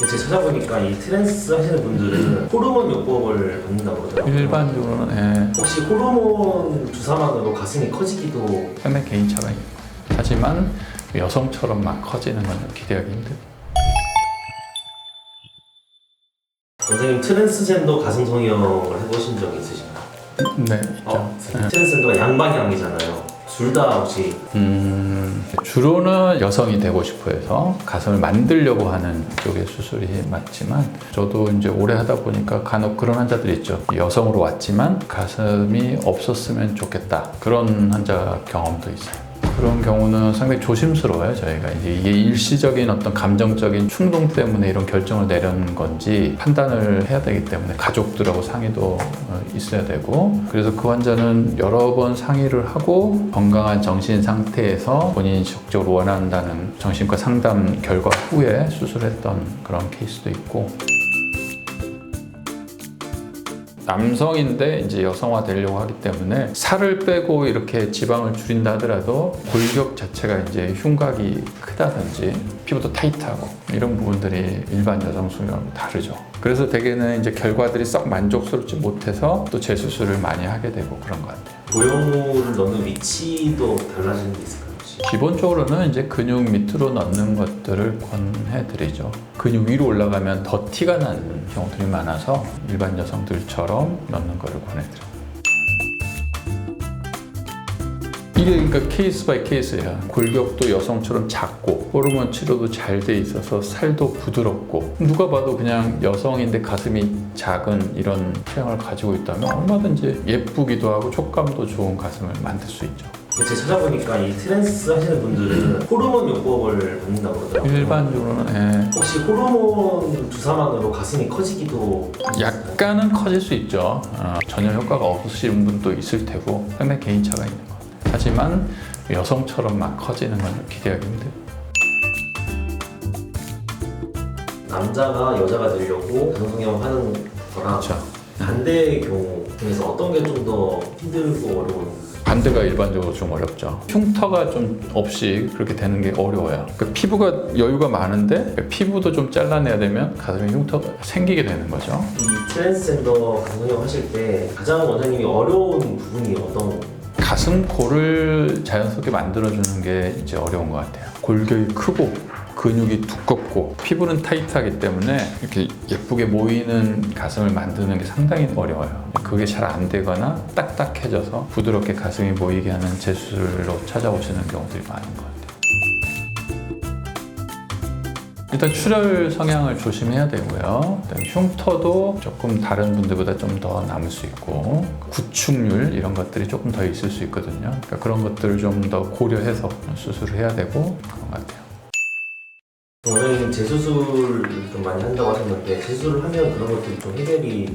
제가 찾아보니까 이 트랜스 하시는 분들은 호르몬 요법을 받는다고 그러더라고요. 일반적으로는 예, 혹시 호르몬 주사만으로 가슴이 커지기도 상당히 개인차가 있고 하지만 여성처럼 막 커지는 건 기대하기 힘들고 원장님 트랜스젠더 가슴 성형을 해보신 적이 있으신가요? 네 있죠. 어, 예. 트랜스젠더가 양방향이잖아요. 둘 다 혹시 음, 주로는 여성이 되고 싶어 해서 가슴을 만들려고 하는 쪽의 수술이 맞지만 저도 이제 오래 하다 보니까 간혹 그런 환자들이 있죠. 여성으로 왔지만 가슴이 없었으면 좋겠다. 그런 환자 경험도 있어요. 그런 경우는 상당히 조심스러워요, 저희가. 이게 일시적인 어떤 감정적인 충동 때문에 이런 결정을 내려는 건지 판단을 해야 되기 때문에 가족들하고 상의도 어, 있어야 되고 그래서 그 환자는 여러 번 상의를 하고 건강한 정신 상태에서 본인이 적극적으로 원한다는 정신과 상담 결과 후에 수술했던 그런 케이스도 있고 남성인데 이제 여성화 되려고 하기 때문에 살을 빼고 이렇게 지방을 줄인다 하더라도 골격 자체가 이제 흉곽이 크다든지 피부도 타이트하고 이런 부분들이 일반 여성 수명하고 다르죠. 그래서 대개는 이제 결과들이 썩 만족스럽지 못해서 또 재수술을 많이 하게 되고 그런 것 같아요. 보형물을 넣는 위치도 달라지는 게 있을까요? 기본적으로는 이제 근육 밑으로 넣는 것들을 권해드리죠. 근육 위로 올라가면 더 티가 나는 경우들이 많아서 일반 여성들처럼 넣는 거를 권해드려요. 이게 그러니까 케이스 바이 케이스예요. 골격도 여성처럼 작고 호르몬 치료도 잘 돼 있어서 살도 부드럽고 누가 봐도 그냥 여성인데 가슴이 작은 이런 체형을 가지고 있다면 얼마든지 예쁘기도 하고 촉감도 좋은 가슴을 만들 수 있죠. 제가 찾아보니까 이 트랜스 하시는 분들은 호르몬 요법을 받는다고 그러더라고요. 일반적으로는 예. 혹시 호르몬 주사만으로 가슴이 커지기도 약간은 커질 수 있죠. 어, 전혀 효과가 없으신 분도 있을 테고 상당히 개인차가 있는 것 같아요. 하지만 여성처럼 막 커지는 건 기대하기 힘들고 남자가 여자가 되려고 가슴 성형 하는 거랑 그렇죠. 반대의 경우 중에서 어떤 게 좀 더 힘들고 어려운 반대가 일반적으로 좀 어렵죠. 흉터가 좀 없이 그렇게 되는 게 어려워요. 그 피부가 여유가 많은데 그 피부도 좀 잘라내야 되면 가슴에 흉터가 생기게 되는 거죠. 이 트랜스젠더 가슴 성형 하실 때 가장 원장님이 어려운 부분이 어떤 가슴 골을 자연스럽게 만들어주는 게 이제 어려운 것 같아요. 골격이 크고 근육이 두껍고 피부는 타이트하기 때문에 이렇게 예쁘게 모이는 가슴을 만드는 게 상당히 어려워요. 그게 잘 안 되거나 딱딱해져서 부드럽게 가슴이 모이게 하는 재수술로 찾아오시는 경우들이 많은 것 같아요. 일단 출혈 성향을 조심해야 되고요. 그다음에 흉터도 조금 다른 분들보다 좀 더 남을 수 있고 구축률 이런 것들이 조금 더 있을 수 있거든요. 그러니까 그런 것들을 좀 더 고려해서 수술을 해야 되고 그런 것 같아요. 재수술 좀 많이 한다고 하셨는데 재수술을 하면 그런 것들이 좀 해결이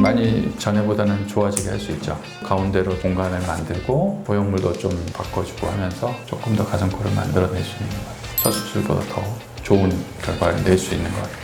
많이 전에보다는 좋아지게 할 수 있죠. 가운데로 공간을 만들고 보형물도 좀 바꿔주고 하면서 조금 더 가슴골을 만들어낼 수 있는 것 같아요. 첫 수술보다 더 좋은 결과를 낼 수 있는 것 같아요.